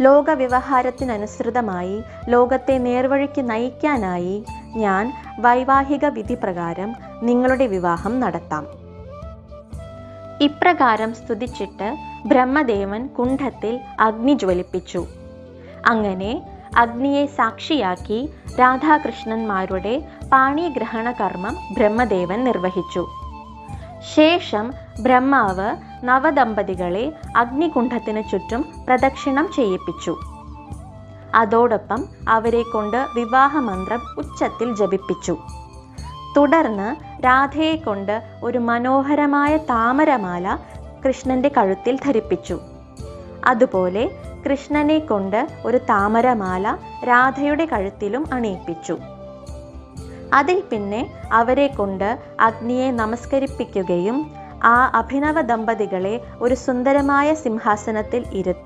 ലോകവ്യവഹാരത്തിനനുസൃതമായി ലോകത്തെ നേർവഴിക്ക് നയിക്കാനായി ഞാൻ വൈവാഹിക വിധി പ്രകാരം നിങ്ങളുടെ വിവാഹം നടത്താം. ഇപ്രകാരം സ്തുതിച്ചിട്ട് ബ്രഹ്മദേവൻ കുണ്ഠത്തിൽ അഗ്നി ജ്വലിപ്പിച്ചു. അങ്ങനെ അഗ്നിയെ സാക്ഷിയാക്കി രാധാകൃഷ്ണന്മാരുടെ പാണിഗ്രഹണ കർമ്മം ബ്രഹ്മദേവൻ നിർവഹിച്ചു. ശേഷം ബ്രഹ്മാവ് നവദമ്പതികളെ അഗ്നികുണ്ഠത്തിന് ചുറ്റും പ്രദക്ഷിണം ചെയ്യിപ്പിച്ചു. അതോടൊപ്പം അവരെ കൊണ്ട് വിവാഹമന്ത്രം ഉച്ചത്തിൽ ജപിപ്പിച്ചു. തുടർന്ന് രാധയെ കൊണ്ട് ഒരു മനോഹരമായ താമരമാല കൃഷ്ണന്റെ കഴുത്തിൽ ധരിപ്പിച്ചു. അതുപോലെ കൃഷ്ണനെ കൊണ്ട് ഒരു താമരമാല രാധയുടെ കഴുത്തിലും അണിയിപ്പിച്ചു. അതിൽ പിന്നെ അവരെ കൊണ്ട് അഗ്നിയെ നമസ്കരിപ്പിക്കുകയും ആ അഭിനവ ദമ്പതികളെ ഒരു സുന്ദരമായ സിംഹാസനത്തിൽ ഇരുത്തി